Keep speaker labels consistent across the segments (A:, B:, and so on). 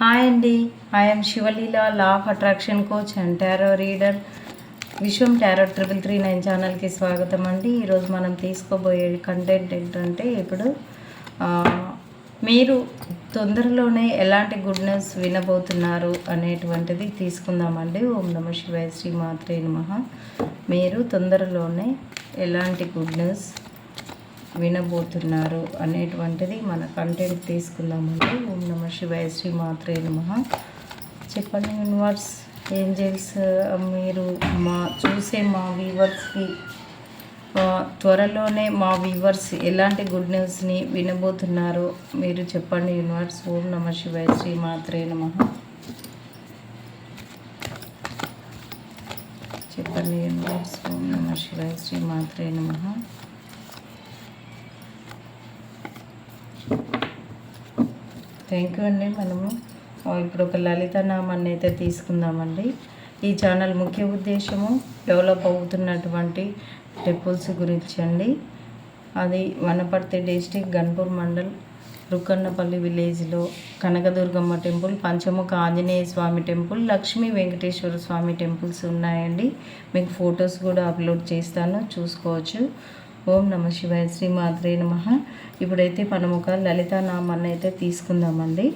A: Hi అండి. I'm Sivaleela law of attraction coach and tarot reader Vishwam tarot triple three nine ఛానల్కి స్వాగతం అండి. ఈరోజు మనం తీసుకోబోయే కంటెంట్ ఏంటంటే ఇప్పుడు మీరు తొందరలోనే ఎలాంటి గుడ్ న్యూస్ వినబోతున్నారు అనేటువంటిది తీసుకుందామండి. ఓం నమ శివాయ శ్రీ మాత్రే నమః. మీరు తొందరలోనే ఎలాంటి గుడ్ న్యూస్ వినబోతున్నారు అనేటువంటిది మన కంటెంట్ తీసుకుందామండి ఓం నమ శివాయ శ్రీ మాత్రే నమ. చెప్పండి యూనివర్స్ ఏంజల్స్ మీరు మా చూసే మా వ్యూవర్స్కి త్వరలోనే మా వ్యూవర్స్ ఎలాంటి గుడ్ న్యూస్ని వినబోతున్నారు మీరు చెప్పండి యూనివర్స్ ఓం నమ శివాయ శ్రీ మాత్రే నమ. చెప్పండి యూనివర్స్ ఓం నమ శివాయ శ్రీ మాత్రే నమ. థ్యాంక్ యూ అండి. మనము ఇప్పుడు ఒక లలిత నామాన్ని అయితే తీసుకుందామండి. ఈ ఛానల్ ముఖ్య ఉద్దేశము డెవలప్ అవుతున్నటువంటి టెంపుల్స్ గురించి అండి. అది వనపర్తి డిస్టిక్ గన్పూర్ మండల్ రుక్కన్నపల్లి విలేజ్లో Kanakadurgamma temple Panchamukha Anjaneya Swamy temple Lakshmi Venkateswara Swamy temples ఉన్నాయండి. మీకు ఫొటోస్ కూడా అప్లోడ్ చేస్తాను చూసుకోవచ్చు. ఓం నమ శివాయ శ్రీ మాత్రే నమ. ఇప్పుడైతే మనం ఒక లలితా నామాన్ని అయితే తీసుకుందామండి.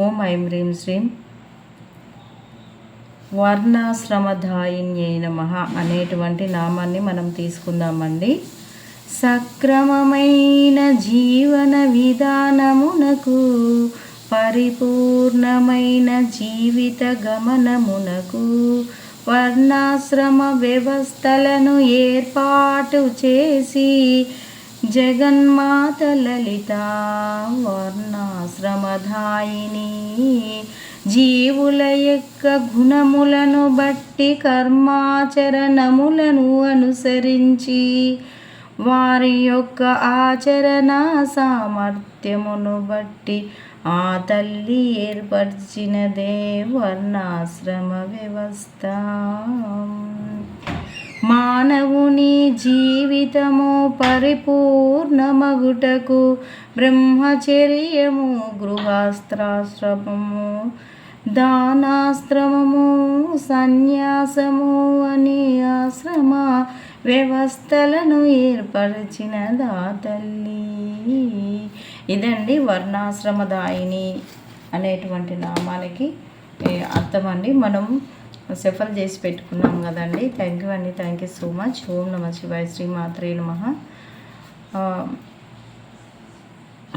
A: ఓం ఐం హ్రీం శ్రీం వర్ణాశ్రమధాయిన్యై నమ అనేటువంటి నామాన్ని మనం తీసుకుందామండి. సక్రమమైన జీవన విధానమునకు పరిపూర్ణమైన జీవిత గమనమునకు వర్ణాశ్రమ వ్యవస్థలను ఏర్పాటు చేసి జగన్మాత లలిత వర్ణాశ్రమధాయిని జీవుల యొక్క గుణములను బట్టి కర్మాచరణములను అనుసరించి వారి యొక్క ఆచరణ సామర్థ్యమును బట్టి ఆ తల్లి ఏర్పరిచినదే వర్ణాశ్రమ వ్యవస్థ మానవుని జీవితము పరిపూర్ణమగుటకు బ్రహ్మచర్యము గృహాస్త్రాశ్రమము దానాశ్రమము సన్యాసము అనే ఆశ్రమ వ్యవస్థలను ఏర్పరిచిన దాతల్లి ఇదండి వర్ణాశ్రమదాయిని అనేటువంటి నామానికి అర్థం అండి మనం సెఫల్ చేసి పెట్టుకున్నాం కదండి. థ్యాంక్ యూ అండి. థ్యాంక్ యూ సో మచ్ ఓం నమ శివాయ శ్రీ మాత్రే నమ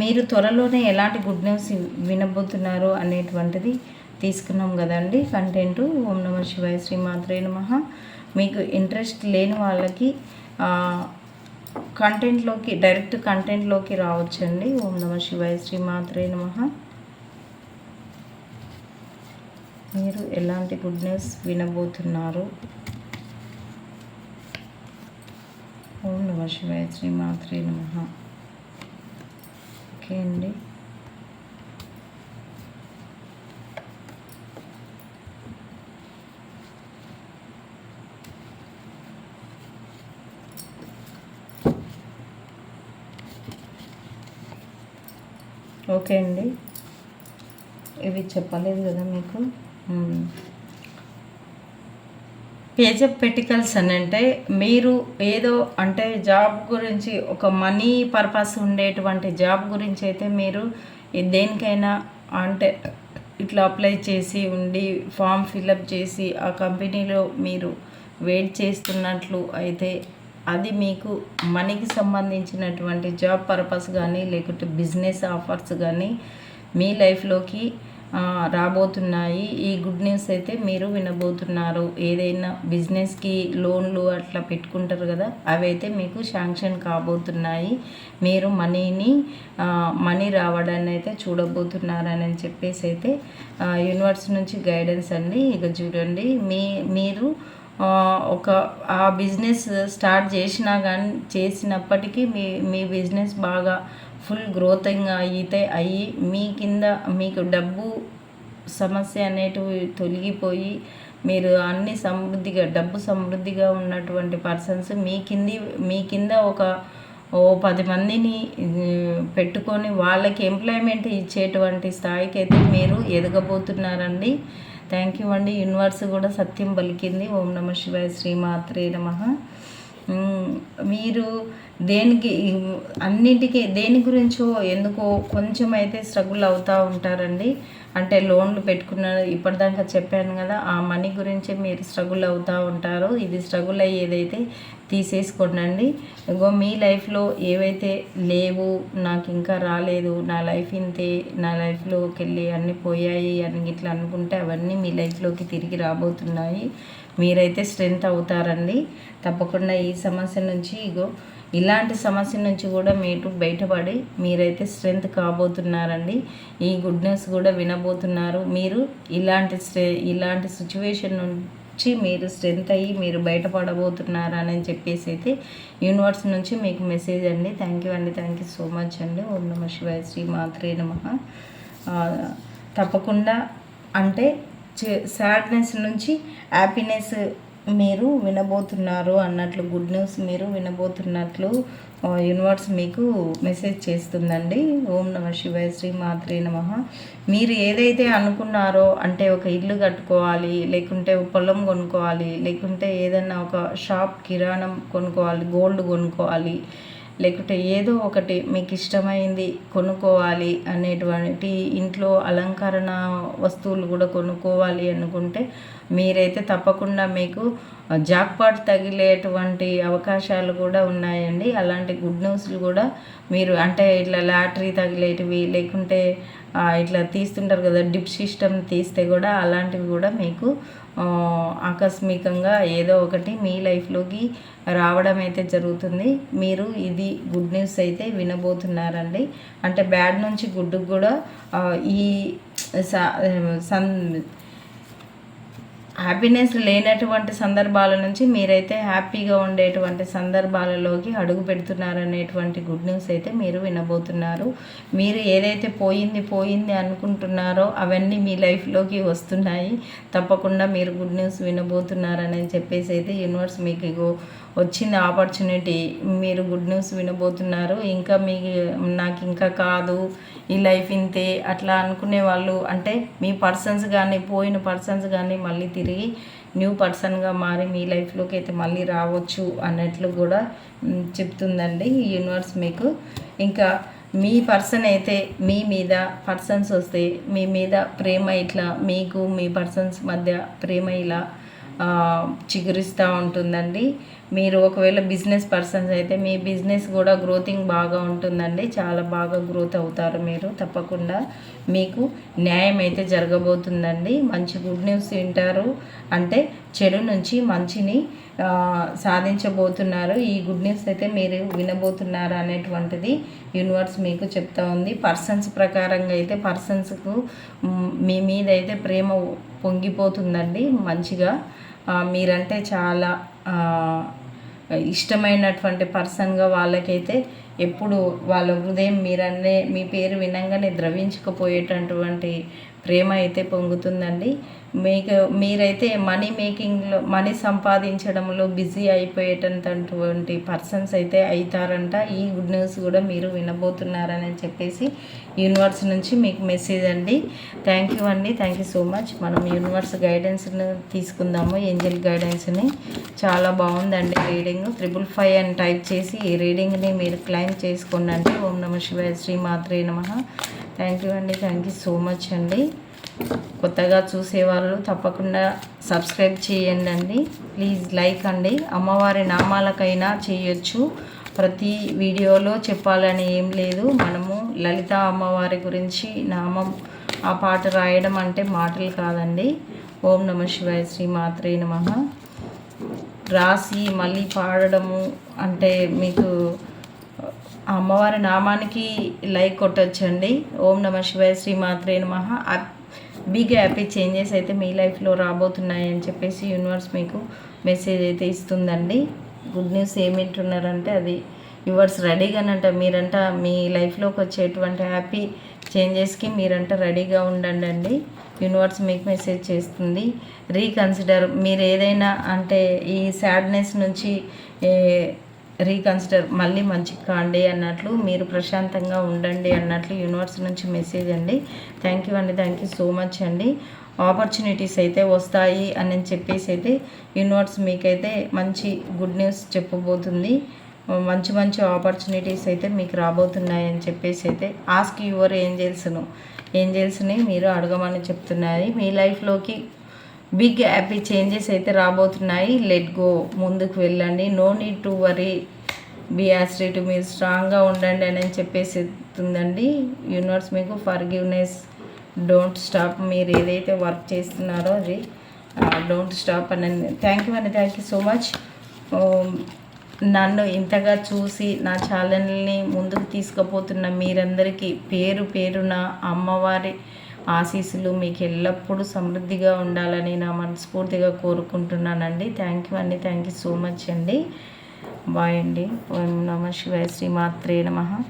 A: మీరు త్వరలోనే ఎలాంటి గుడ్ న్యూస్ వినబోతున్నారు అనేటువంటిది తీసుకున్నాం కదండి. కంటెంట్ ఓం నమ శివాయ శ్రీ మాత్రే నమ. మీకు ఇంట్రెస్ట్ లేని వాళ్ళకి కంటెంట్లోకి డైరెక్ట్ కంటెంట్లోకి రావచ్చండి. ఓం నమ శివాయ శ్రీ మాత్రే నమ. మీరు ఎలాంటి గుడ్ న్యూస్ వినబోతున్నారు? ఓం నమ శివాయ శ్రీ మాత్రే నమ. ఓకే అండి. ఓకే అండి. ఇవి చెప్పలేదు కదా మీకు? పేజప్ పెటికల్స్ అని అంటే మీరు ఏదో అంటే జాబ్ గురించి ఒక మనీ పర్పస్ ఉండేటువంటి జాబ్ గురించి అయితే మీరు దేనికైనా అంటే ఇట్లా అప్లై చేసి ఉండి ఫామ్ ఫిలప్ చేసి ఆ కంపెనీలో మీరు వెయిట్ చేస్తున్నట్లు అయితే అది మీకు మనీకి సంబంధించినటువంటి జాబ్ పర్పస్ కానీ లేకుంటే బిజినెస్ ఆఫర్స్ కానీ మీ లైఫ్లోకి రాబోతున్నాయి. ఈ గుడ్ న్యూస్ అయితే మీరు వినబోతున్నారు. ఏదైనా బిజినెస్కి లోన్లు అట్లా పెట్టుకుంటారు కదా అవి అయితే మీకు శాంక్షన్ కాబోతున్నాయి. మీరు మనీని మనీ రావడాన్ని అయితే చూడబోతున్నారని చెప్పేసి అయితే యూనివర్స్ నుంచి గైడెన్స్ అండి. ఇక చూడండి మీ మీరు ఒక ఆ బిజినెస్ స్టార్ట్ చేసినా కానీ చేసినప్పటికీ మీ మీ బిజినెస్ బాగా ఫుల్ గ్రోతింగ్ అయితే అయ్యి మీ కింద మీకు డబ్బు సమస్య అనేటివి తొలగిపోయి మీరు అన్ని సమృద్ధిగా డబ్బు సమృద్ధిగా ఉన్నటువంటి పర్సన్స్ మీ కింది మీ కింద ఒక ఓ పది మందిని పెట్టుకొని వాళ్ళకి ఎంప్లాయ్మెంట్ ఇచ్చేటువంటి స్థాయికి అయితే మీరు ఎదగబోతున్నారండి. థ్యాంక్ యూ అండి. యూనివర్స్ కూడా సత్యం పలికింది. ఓం నమ శివాయ శ్రీమాత్రే నమ. మీరు దేనికి అన్నింటికి దేని గురించో ఎందుకో కొంచెం అయితే స్ట్రగుల్ అవుతూ ఉంటారండి. అంటే లోన్లు పెట్టుకున్న ఇప్పటిదాకా చెప్పాను కదా ఆ మనీ గురించి మీరు స్ట్రగుల్ అవుతూ ఉంటారు. ఇది స్ట్రగుల్ అయ్యేదైతే తీసేసుకోండి ఇంకో మీ లైఫ్లో ఏవైతే లేవు నాకు ఇంకా రాలేదు నా లైఫ్ ఇంతే నా లైఫ్లోకి వెళ్ళి అన్నీ పోయాయి అని ఇట్లా అనుకుంటే అవన్నీ మీ లైఫ్లోకి తిరిగి రాబోతున్నాయి. మీరైతే స్ట్రెంత్ అవుతారండి. తప్పకుండా ఈ సమస్య నుంచి ఇగో ఇలాంటి సమస్య నుంచి కూడా మీరు బయటపడి మీరైతే స్ట్రెంత్ కాబోతున్నారండి. ఈ గుడ్ న్యూస్ కూడా వినబోతున్నారు. మీరు ఇలాంటి స్ట్రె ఇలాంటి సిచ్యువేషన్ నుంచి మీరు స్ట్రెంత్ అయ్యి మీరు బయటపడబోతున్నారని చెప్పేసి అయితే యూనివర్స్ నుంచి మీకు మెసేజ్ అండి. థ్యాంక్ యూ అండి. థ్యాంక్ యూ సో మచ్ అండి. ఓం నమ శివాయ శ్రీ మాత్రే నమ. తప్పకుండా అంటే సాడ్నెస్ నుంచి హ్యాపీనెస్ మీరు వినబోతున్నారు అన్నట్లు గుడ్ న్యూస్ మీరు వినబోతున్నట్లు యూనివర్స్ మీకు మెసేజ్ చేస్తుందండి. ఓం నమ శివాయ శ్రీ మాత్రే నమ. మీరు ఏదైతే అనుకున్నారో అంటే ఒక ఇల్లు కట్టుకోవాలి లేకుంటే పొలం కొనుక్కోవాలి లేకుంటే ఏదైనా ఒక షాప్ కిరాణం కొనుక్కోవాలి గోల్డ్ కొనుక్కోవాలి లేకుంటే ఏదో ఒకటి మీకు ఇష్టమైంది కొనుక్కోవాలి అనేటువంటి ఇంట్లో అలంకరణ వస్తువులు కూడా కొనుక్కోవాలి అనుకుంటే మీరైతే తప్పకుండా మీకు జాక్పాట్ తగిలేటువంటి అవకాశాలు కూడా ఉన్నాయండి. అలాంటి గుడ్ న్యూస్లు కూడా మీరు అంటే ఇట్లా లాటరీ తగిలేటివి లేకుంటే ఇట్లా తీస్తుంటారు కదా డిప్ సిస్టమ్ తీస్తే కూడా అలాంటివి కూడా మీకు ఆకస్మికంగా ఏదో ఒకటి మీ లైఫ్లోకి రావడం అయితే జరుగుతుంది. మీరు ఇది గుడ్ న్యూస్ అయితే వినబోతున్నారండి. అంటే బ్యాడ్ నుంచి గుడ్డుకు కూడా ఈ సన్ హ్యాపీనెస్ లేనటువంటి సందర్భాల నుంచి మీరైతే హ్యాపీగా ఉండేటువంటి సందర్భాలలోకి అడుగు పెడుతున్నారనేటువంటి గుడ్ న్యూస్ అయితే మీరు వినబోతున్నారు. మీరు ఏదైతే పోయింది పోయింది అనుకుంటున్నారో అవన్నీ మీ లైఫ్లోకి వస్తున్నాయి. తప్పకుండా మీరు గుడ్ న్యూస్ వినబోతున్నారని చెప్పేసి అయితే యూనివర్స్ మీకు వచ్చింది ఆపర్చునిటీ మీరు గుడ్ న్యూస్ వినబోతున్నారు. ఇంకా మీ నాకు ఇంకా కాదు. ఈ లైఫ్ ఇంతే. అట్లా అనుకునే వాళ్ళు అంటే మీ పర్సన్స్ కానీ పోయిన పర్సన్స్ కానీ మళ్ళీ తిరిగి న్యూ పర్సన్గా మారి మీ లైఫ్లోకి అయితే మళ్ళీ రావచ్చు అన్నట్లు కూడా చెప్తుందండి ఈ యూనివర్స్ మీకు. ఇంకా మీ పర్సన్ అయితే మీ మీద పర్సన్స్ వస్తే మీ మీద ప్రేమ ఇట్లా మీకు మీ పర్సన్స్ మధ్య ప్రేమ ఇలా చిగురిస్తూ ఉంటుందండి. మీరు ఒకవేళ బిజినెస్ పర్సన్స్ అయితే మీ బిజినెస్ కూడా గ్రోతింగ్ బాగా ఉంటుందండి. చాలా బాగా గ్రోత్ అవుతారు మీరు తప్పకుండా. మీకు న్యాయం అయితే జరగబోతుందండి. మంచి గుడ్ న్యూస్ వింటారు. అంటే చెడు నుంచి మంచిని సాధించబోతున్నారు. ఈ గుడ్ న్యూస్ అయితే మీరు వినబోతున్నారు అనేటువంటిది యూనివర్స్ మీకు చెప్తా ఉంది. పర్సన్స్ ప్రకారంగా అయితే పర్సన్స్కు మీ మీద అయితే ప్రేమ పొంగిపోతుందండి. మంచిగా మీరంటే చాలా ఇష్టమైనటువంటి పర్సన్గా వాళ్ళకైతే ఎప్పుడు వాళ్ళ హృదయం మీరన్నే మీ పేరు వినంగానే ద్రవించకపోయేటటువంటి ప్రేమ అయితే పొంగుతుందండి. మీకు మీరైతే మనీ మేకింగ్లో మనీ సంపాదించడంలో బిజీ అయిపోయేటటువంటి పర్సన్స్ అయితే అవుతారంట ఈ గుడ్ న్యూస్ కూడా మీరు వినబోతున్నారని చెప్పేసి యూనివర్స్ నుంచి మీకు మెసేజ్ అండి. థ్యాంక్ యూ అండి. Thank you so much. మనం యూనివర్స్ గైడెన్స్ని తీసుకుందాము. ఏంజల్ గైడెన్స్ని. చాలా బాగుందండి రీడింగ్. త్రిబుల్ ఫైవ్ అని టైప్ చేసి ఈ రీడింగ్ని మీరు క్లైమ్ చేసుకోండి అంటే ఓం నమ శివాయ శ్రీ మాత్రే నమ. థ్యాంక్ యూ అండి. థ్యాంక్ యూ సో మచ్ అండి. కొత్తగా చూసేవాళ్ళు తప్పకుండా సబ్స్క్రైబ్ చేయండి అండి. ప్లీజ్ లైక్ అండి. అమ్మవారి నామాలకైనా చేయొచ్చు. ప్రతి వీడియోలో చెప్పాలని ఏం లేదు. మనము లలిత అమ్మవారి గురించి నామం ఆ పాట రాయడం అంటే మాటలు కాదండి. ఓం నమ శివాయ శ్రీ మాత్రే నమ. రాసి మళ్ళీ పాడడము అంటే మీకు అమ్మవారి నామానికి లైక్ కొట్టచ్చండి. ఓం నమ శివాయ శ్రీ మాత్రే నమ. బిగ్ హ్యాపీ చేంజెస్ అయితే మీ లైఫ్లో రాబోతున్నాయని చెప్పేసి యూనివర్స్ మీకు మెసేజ్ అయితే ఇస్తుందండి. గుడ్ న్యూస్ ఏమింటున్నారంటే అది యువర్స్ రెడీగానంట మీరంట మీ లైఫ్లోకి వచ్చేటువంటి హ్యాపీ చేంజెస్కి మీరంట రెడీగా ఉండండి అండి. యూనివర్స్ మీకు మెసేజ్ చేస్తుంది. రీకన్సిడర్ మీరు ఏదైనా అంటే ఈ సాడ్నెస్ నుంచి రీకన్సిడర్ మళ్ళీ మంచి కాండి అన్నట్లు మీరు ప్రశాంతంగా ఉండండి అన్నట్లు యూనివర్స్ నుంచి మెసేజ్ అండి. థ్యాంక్ యూ అండి థ్యాంక్ యూ సో మచ్ అండి. ఆపర్చునిటీస్ అయితే వస్తాయి అని చెప్పేసి అయితే యూనివర్స్ మీకైతే మంచి గుడ్ న్యూస్ చెప్పబోతుంది. మంచి మంచి ఆపర్చునిటీస్ అయితే మీకు రాబోతున్నాయి అని చెప్పేసి అయితే ఆస్క్ యువర్ ఏంజెల్స్ను ఏంజెల్స్ని మీరు అడగమని చెప్తున్నారు. మీ లైఫ్లోకి బిగ్ హ్యాపీ చేంజెస్ అయితే రాబోతున్నాయి. లెట్ గో ముందుకు వెళ్ళండి. No need to worry be to మీరు స్ట్రాంగ్గా ఉండండి అని చెప్పేసి ఉందండి యూనివర్స్ మీకు ఫర్గివ్నెస్ డోంట్ స్టాప్ మీరు ఏదైతే వర్క్ చేస్తున్నారో అది డోంట్ స్టాప్ అని థ్యాంక్ యూ అండి థ్యాంక్ యూ సో మచ్ నన్ను ఇంతగా చూసి నా ఛానల్ని ముందుకు తీసుకుపోతున్న మీరందరికీ పేరు పేరున అమ్మవారి ఆశీస్సులు మీకు ఎల్లప్పుడూ సమృద్ధిగా ఉండాలని నా మనస్ఫూర్తిగా కోరుకుంటున్నానండి. థ్యాంక్ యూ అండి. థ్యాంక్ యూ సో మచ్ అండి. బాయ్ అండి. ఓం నమ శివాయ శ్రీమాత్రే నమ.